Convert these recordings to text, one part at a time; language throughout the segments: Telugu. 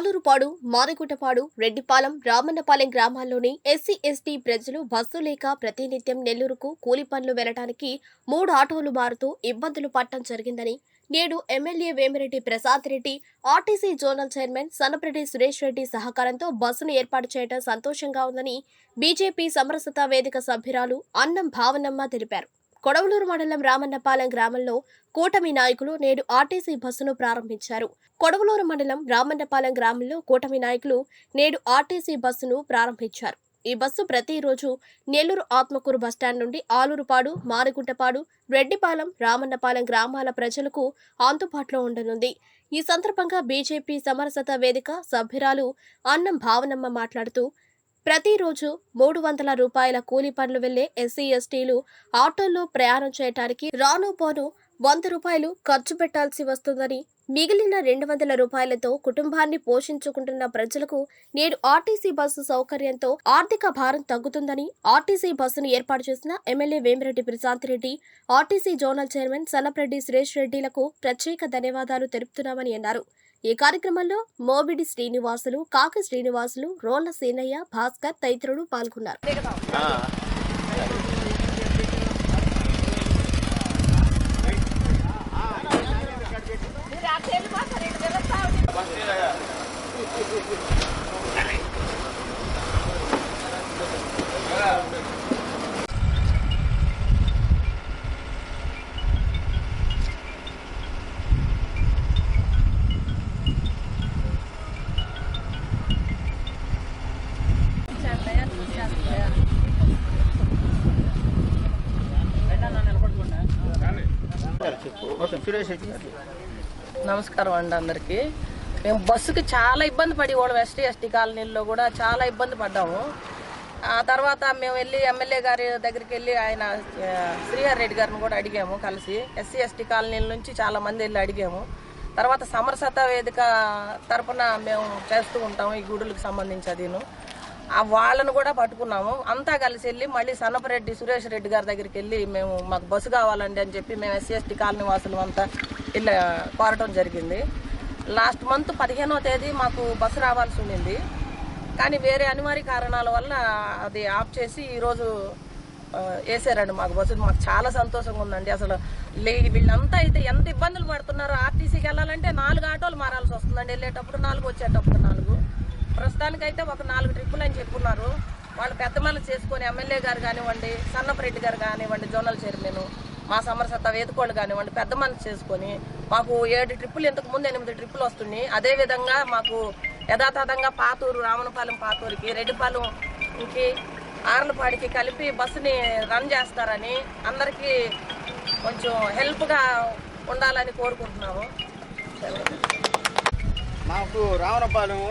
ఆలూరుపాడు మారిగుట్టపాడు రెడ్డిపాలెం రామన్నపాలెం గ్రామాల్లోని ఎస్సీ ఎస్టీ ప్రజలు బస్సు లేక ప్రతినిత్యం నెల్లూరుకు కూలి పనులు వెళ్ళడానికి మూడు ఆటోలు మారుతూ ఇబ్బందులు పడటం జరిగిందని నేడు MLA Vemireddy Prasad Reddy RTC zonal chairman Sanapreddy Suresh Reddy సహకారంతో బస్సును ఏర్పాటు చేయడం సంతోషంగా ఉందని బీజేపీ సమరసత వేదిక సభ్యురాలు అన్నం భావనమ్మ తెలిపారు. కొడవలూరు మండలం రామన్నపాలెం గ్రామంలో కూటమి నాయకులు నేడు ఆర్టీసీ బస్సును ప్రారంభించారు. కొడవలూరు మండలం రామన్నపాలెం గ్రామంలో కూటమి నాయకులు నేడు ఆర్టీసీ బస్సును ప్రారంభించారు. ఈ బస్సు ప్రతిరోజు నెల్లూరు ఆత్మకూరు బస్టాండ్ నుండి ఆలూరుపాడు మారిగుంటపాడు రెడ్డిపాలెం రామన్నపాలెం గ్రామాల ప్రజలకు అందుబాటులో ఉండనుంది. ఈ సందర్భంగా బీజేపీ సమరసత వేదిక సభ్యురాలు అన్నం భావనమ్మ మాట్లాడుతూ ప్రతిరోజు మూడు వందల రూపాయల కూలీ పనులు వెళ్ళే ఎస్సీ ఎస్టీలు ఆటోల్లో ప్రయాణం చేయటానికి రాను పోను వంద రూపాయలు ఖర్చు పెట్టాల్సి వస్తుందని మిగిలిన రెండు వందల రూపాయలతో కుటుంబాన్ని పోషించుకుంటున్న ప్రజలకు నేడు ఆర్టీసీ బస్సు సౌకర్యంతో ఆర్థిక భారం తగ్గుతుందని ఆర్టీసీ బస్సును ఏర్పాటు చేసిన MLA Vemireddy Prashanth Reddy RTC zonal chairman Sanapreddy Suresh రెడ్డిలకు ప్రత్యేక ధన్యవాదాలు తెలుపుతున్నామని అన్నారు. ఈ కార్యక్రమంలో మోబిడి శ్రీనివాసులు కాక శ్రీనివాసులు రోళ్ళ సీనయ్య భాస్కర్ తదితరులు పాల్గొన్నారు నమస్కారం అండి అందరికి. మేము బస్సుకి చాలా ఇబ్బంది పడి వాళ్ళం ఎస్టీ ఎస్టీ కాలనీల్లో కూడా చాలా ఇబ్బంది పడ్డాము. ఆ తర్వాత మేము వెళ్ళి ఎమ్మెల్యే గారి దగ్గరికి వెళ్ళి ఆయన శ్రీహర్ రెడ్డి గారిని కూడా అడిగాము కలిసి. ఎస్సీ ఎస్టీ కాలనీల నుంచి చాలా మంది వెళ్ళి అడిగాము. తర్వాత సమరసత వేదిక తరపున మేము చేస్తూ ఉంటాము ఈ గుడులకు సంబంధించి అదిను. వాళ్ళను కూడా పట్టుకున్నాము. అంతా కలిసి వెళ్ళి మళ్ళీ సన్నపరెడ్డి సురేష్ రెడ్డి గారి దగ్గరికి వెళ్ళి మేము మాకు బస్సు కావాలండి అని చెప్పి మేము ఎస్సీఎస్టీ కాలనీ వాసులు అంతా ఇలా కోరటం జరిగింది. లాస్ట్ మంత్ పదిహేనో తేదీ మాకు బస్సు రావాల్సి ఉండింది. కానీ వేరే అనివార్య కారణాల వల్ల అది ఆఫ్ చేసి ఈరోజు వేసారండి మాకు బస్సు. మాకు చాలా సంతోషంగా ఉందండి. అసలు లే వీళ్ళంతా అయితే ఎంత ఇబ్బందులు పడుతున్నారో ఆర్టీసీకి వెళ్ళాలంటే నాలుగు ఆటోలు మారాల్సి వస్తుందండి. వెళ్ళేటప్పుడు నాలుగు వచ్చేటప్పుడు నాలుగు. ప్రస్తుతానికైతే ఒక నాలుగు ట్రిప్పులు అని చెప్పున్నారు. వాళ్ళు పెద్ద మళ్ళీ చేసుకొని ఎమ్మెల్యే గారు కానివ్వండి సన్నపరెడ్డి గారు కానివ్వండి జోనల్ చైర్మన్ మా సమరసత్త వేదుకోళ్ళు కానివ్వండి పెద్ద మనసు చేసుకొని మాకు ఏడు ట్రిప్పులు ఇంతకు ముందు ఎనిమిది ట్రిప్పులు వస్తున్నాయి. అదేవిధంగా మాకు యథాతథంగా పాతూరు రామనపాలెం పాతూరుకి రెడ్డిపాలెంకి ఆర్లపాడికి కలిపి బస్సుని రన్ చేస్తారని అందరికీ కొంచెం హెల్ప్గా ఉండాలని కోరుకుంటున్నాము. మాకు రావణపాలెం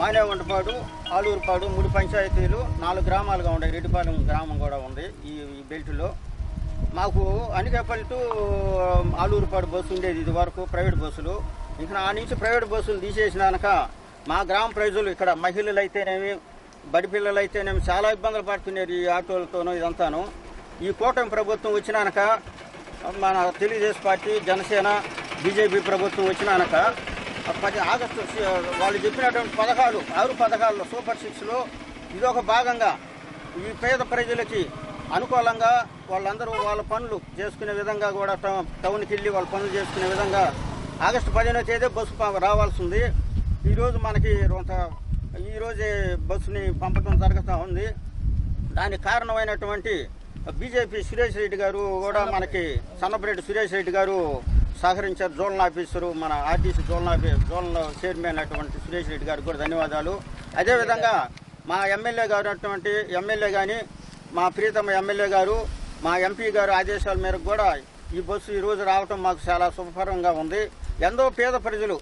మానేవంటపాడు ఆలూరుపాడు మూడు పంచాయతీలు నాలుగు గ్రామాలుగా ఉన్నాయి రెడ్డిపాలెం గ్రామం కూడా ఉంది ఈ బెల్ట్లో. మాకు అనికేపల్లి టు ఆలూరుపాడు బస్సు ఉండేది ఇది వరకు ప్రైవేట్ బస్సులు. ఇంకా ఆ నుంచి ప్రైవేట్ బస్సులు తీసేసినాక మా గ్రామ ప్రజలు ఇక్కడ మహిళలు అయితేనేమి బడి పిల్లలు అయితేనేమి చాలా ఇబ్బందులు పడుతున్నారు ఈ ఆటోలతోనూ ఇదంతాను. ఈ కూటమి ప్రభుత్వం వచ్చినాక మన తెలుగుదేశం పార్టీ జనసేన బీజేపీ ప్రభుత్వం వచ్చినాక పది ఆగస్టు వాళ్ళు చెప్పినటువంటి పథకాలు ఆరు పథకాల్లో సూపర్ సిక్స్లో ఇదొక భాగంగా ఈ పేద ప్రజలకి అనుకూలంగా వాళ్ళందరూ వాళ్ళ పనులు చేసుకునే విధంగా కూడా టౌన్కి వెళ్ళి వాళ్ళ పనులు చేసుకునే విధంగా ఆగస్టు పదిహేనో తేదీ బస్సు రావాల్సింది. రావాల్సి ఉంది ఈరోజు మనకి కొంత ఈరోజే బస్సుని పంపడం జరుగుతూ ఉంది. దానికి కారణమైనటువంటి బీజేపీ సురేష్ రెడ్డి గారు కూడా మనకి సన్నపరెడ్డి సురేష్ రెడ్డి గారు సహకరించారు. జోనల్ ఆఫీసరు మన RTC zonal office zonal chairman అటువంటి సురేష్ రెడ్డి గారికి కూడా ధన్యవాదాలు. అదేవిధంగా మా ఎమ్మెల్యే గారు అటువంటి ఎమ్మెల్యే కానీ మా ప్రీతమ ఎమ్మెల్యే గారు మా ఎంపీ గారు ఆదేశాల మేరకు కూడా ఈ బస్సు ఈ రోజు రావటం మాకు చాలా శుభకరంగా ఉంది. ఎంతో పేద ప్రజలు.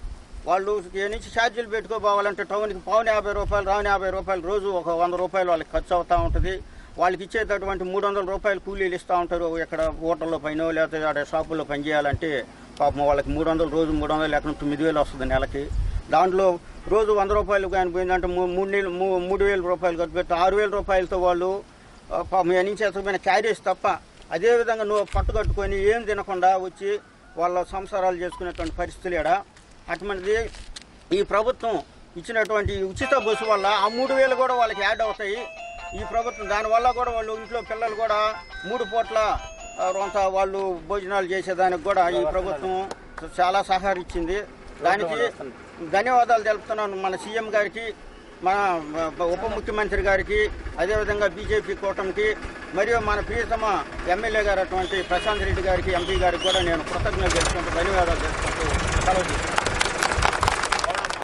వాళ్ళు ఏ నుంచి ఛార్జీలు పెట్టుకోపోవాలంటే టౌన్కి పావుని యాభై రూపాయలు రావుని యాభై రూపాయలు రోజు ఒక వంద రూపాయలు వాళ్ళకి ఖర్చు అవుతూ ఉంటుంది. వాళ్ళకి ఇచ్చేటటువంటి మూడు వందల రూపాయలు కూలీలు ఇస్తూ ఉంటారు. ఇక్కడ హోటల్లో పైన లేకపోతే ఆడ షాపుల్లో పని చేయాలంటే పాపం వాళ్ళకి మూడు వందలు రోజు మూడు వందలు లేకుండా తొమ్మిది వేలు వస్తుంది నెలకి. దాంట్లో రోజు వంద రూపాయలు కానిపోయిందంటే మూ- మూడు నెలలు మూ- మూడు వేల రూపాయలు ఖర్చు పెట్టి ఆరు వేల రూపాయలతో వాళ్ళు పాపం ఈ నుంచి క్యారేజ్ తప్ప అదేవిధంగా నువ్వు పట్టుకట్టుకొని ఏం తినకుండా వచ్చి వాళ్ళ సంసారాలు చేసుకునేటువంటి పరిస్థితులు ఎడ అటువంటిది ఈ ప్రభుత్వం ఇచ్చినటువంటి ఉచిత బస్సు వల్ల ఆ మూడు వేలు కూడా వాళ్ళకి యాడ్ అవుతాయి. ఈ ప్రభుత్వం దానివల్ల కూడా వాళ్ళు ఇంట్లో పిల్లలు కూడా మూడు పూట్ల కొంత వాళ్ళు భోజనాలు చేసేదానికి కూడా ఈ ప్రభుత్వం చాలా సహకరించింది దానికి ధన్యవాదాలు తెలుపుతున్నాను మన సీఎం గారికి మన ఉప ముఖ్యమంత్రి గారికి అదేవిధంగా బీజేపీ కూటమికి మరియు మన ప్రియతమ ఎమ్మెల్యే గారు అటువంటి ప్రశాంత్ రెడ్డి గారికి ఎంపీ గారికి కూడా నేను కృతజ్ఞతలు తెలుసుకుంటూ ధన్యవాదాలు తెలుసుకుంటూ సెలవు.